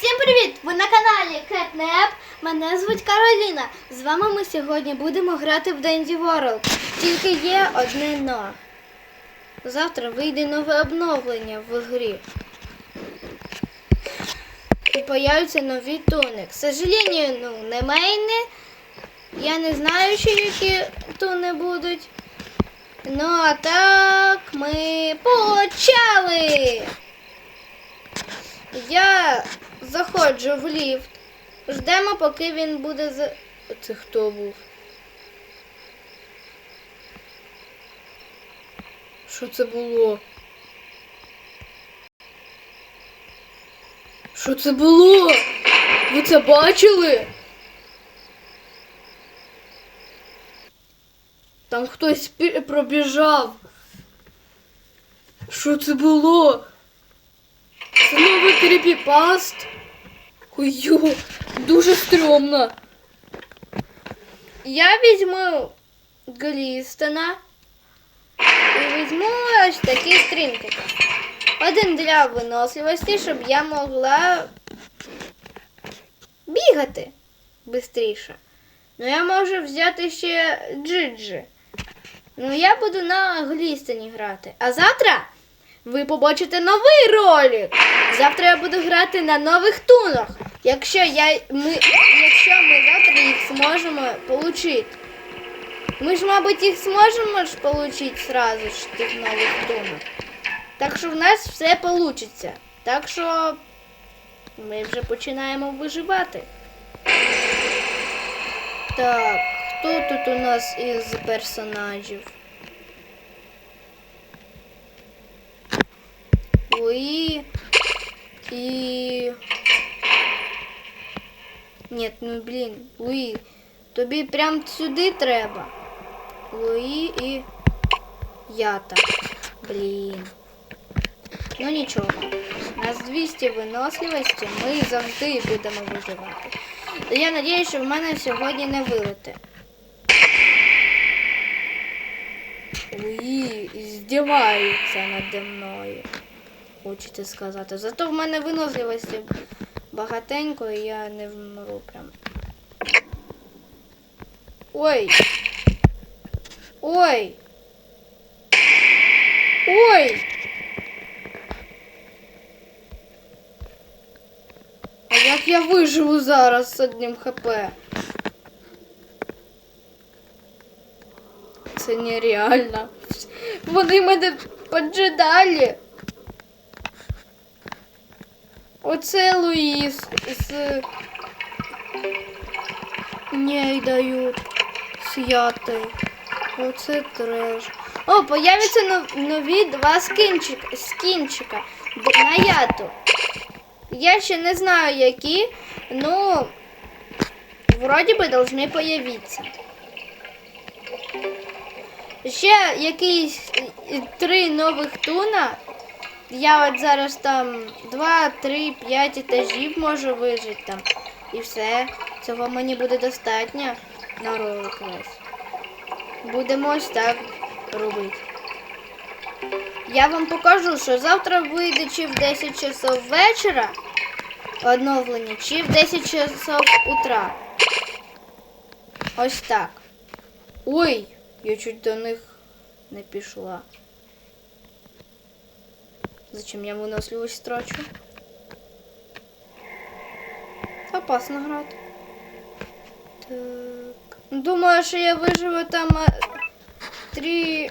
Всім привіт! Ви на каналі Кетнеп. Мене звуть Кароліна. З вами ми сьогодні будемо грати в Денді World. Тільки є одне но. Завтра вийде нове обновлення в грі. І появляться нові туни. К сожалению, ну, не мейни. Я не знаю, ще які туни будуть. Ну а так ми почали! Я заходжу в ліфт. Ждемо, поки він буде за. Це хто був? Що це було? Що це було? Ви це бачили? Там хтось пробіжав. Що це було? Це новий кріпіпаст. Ой, дуже стрьомно. Я візьму Глістона і візьму ось такі стрінки. Один для виносливості, щоб я могла бігати швидше. Ну я можу взяти ще Джиджи. Ну я буду на Глістоні грати. А завтра ви побачите новий ролик. Завтра я буду грати на нових тунах. Якщо я ми, якщо ми завтра їх зможемо отримати. Ми ж, мабуть, їх зможемо ж отримати сразу ж тих нових тунок. Так що в нас все вийде. Так що ми вже починаємо виживати. Так, хто тут у нас із персонажів? Луи і. Нет, ну блін, Луї. Тобі прям сюди треба. Луї і ята. Блін. Ну нічого. Нас 200 виносливості, ми завжди будемо виживати. Я надіюсь, що в мене сьогодні не вилете. Луї здівається наді мною. Хочете сказати. Зато в мене виносливості багатенько і я не вмру прям. Ой. Ой. Ой. А як я виживу зараз з одним хп? Це нереально. Вони мене поджидали. Оце Луїс з ней дають святи. Оце треш. О, появляться нові два скінчика, скінчика на яту. Я ще не знаю які, ну вроді би должны появитися. Ще якісь е, три нових туна. Я от зараз там 2, 3, 5 етажів можу вижити там. І все. Цього мені буде достатньо на ролик весь. Будемо ось так робити. Я вам покажу, що завтра вийде чи в 10 часов вечора оновлення, чи в 10 часов утра. Ось так. Ой, я чуть до них не пішла. Зачем я выносливость трачу? Опасно грати. Так. Думаю, що я виживу там а, три.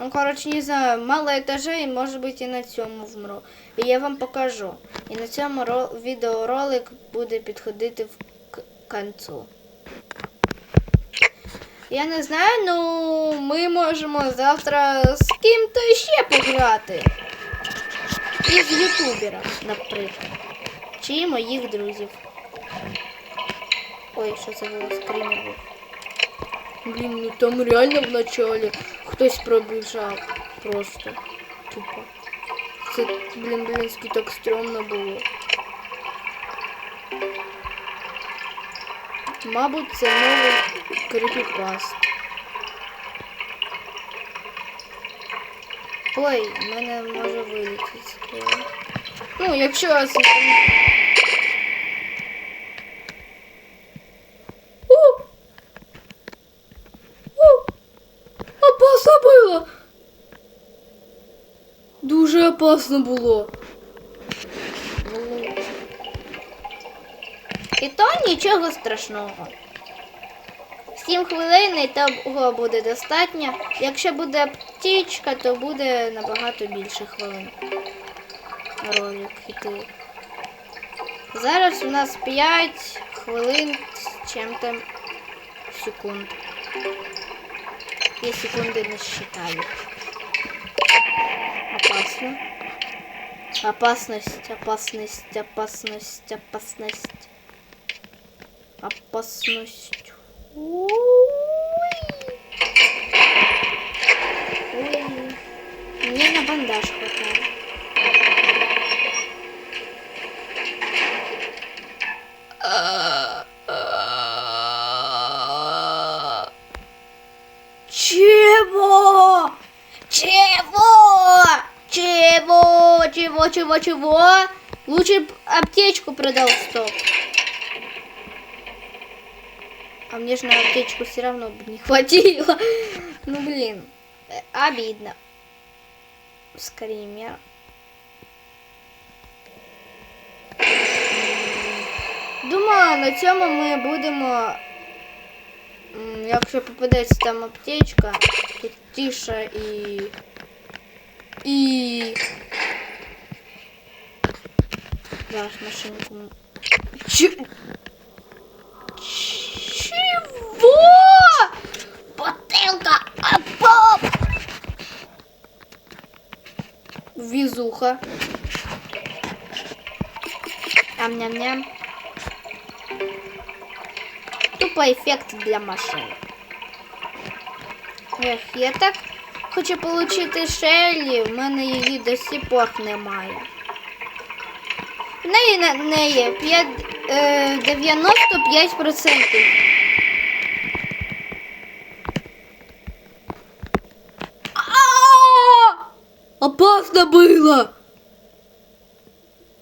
Ну, коротше, не знаю, мало етажей, може бути і на цьому вмру. І я вам покажу. І на цьому ро- відеоролик буде підходити в к- концу. Я не знаю, ну ми можемо завтра з ким-то ще пограти. Із ютубера, наприклад. Чи моїх друзів. Ой, що це було скрімер. Блін, ну там реально в началі хтось пробіжав. Просто. Тупо. Це, блін, блінськи так стрьомно було. Мабуть, це новий кріпіпаст. Ой, в мене може вилетіти. Ну, якщо! У! Опасно було! Дуже опасно було. І то нічого страшного. Сім хвилин і того буде достатньо. Якщо буде аптечка, то буде набагато більше хвилин. Ролик іти. Зараз у нас 5 хвилин з чим-то секунд. Я секунди не считаю. Опасно. Опасность, опасность, опасность, опасность. Опасность. Ой. Ой. Мне на бандаж хватает. Чего? Чего? Чего? Чего? Чего? Чего? Лучше аптечку продал, стоп. А мне же на аптечку все равно бы не хватило. Ну блин, э, обидно. Скорее мер. Думаю, на цьому ми будемо. м, Якщо попадеться там аптечка, тут тиша і. І. Зараз машинку. Ч... Везуха. Ам-ням-ням. Тупо ефект для машин. Ех, я так хочу отримати Шеллі, в мене її до сих пор немає. В неї на неї 5, е, 95%. А! Опасно было!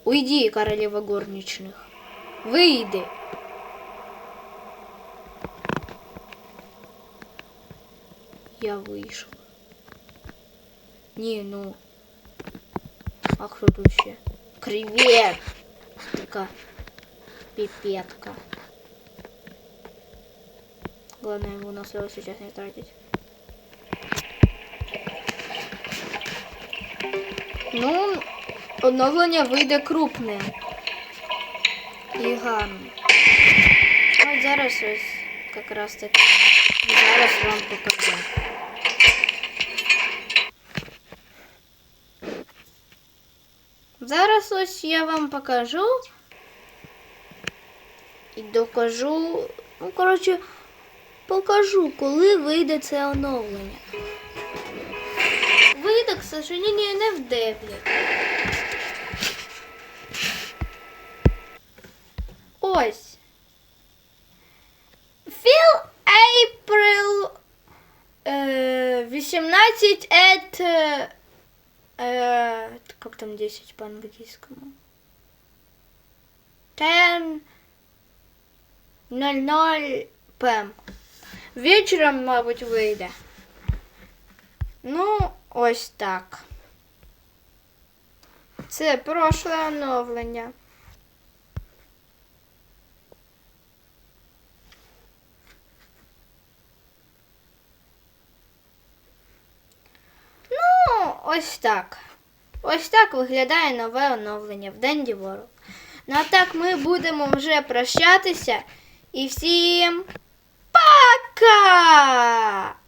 Уйди, королева горничных. Выйди. Я вышел. Не, ну. А кто тут ще? Кревет! Така пипетка. Главное его на слова сейчас не тратить. Ну, оновлення вийде крупне. І гарне. От зараз ось якраз таки зараз вам покажу. Зараз ось я вам покажу і докажу. Ну, коротше, покажу, коли вийде це оновлення. К сожалению, не в деблі. Ось. Філ April е, 18 at э, как там 10 по английскому? 10 00 п.м. Вечором, мабуть, вийде. Ну, ось так. Це прошле оновлення. Ну, ось так. Ось так виглядає нове оновлення в Денді World. Ну а так ми будемо вже прощатися. І всім пока!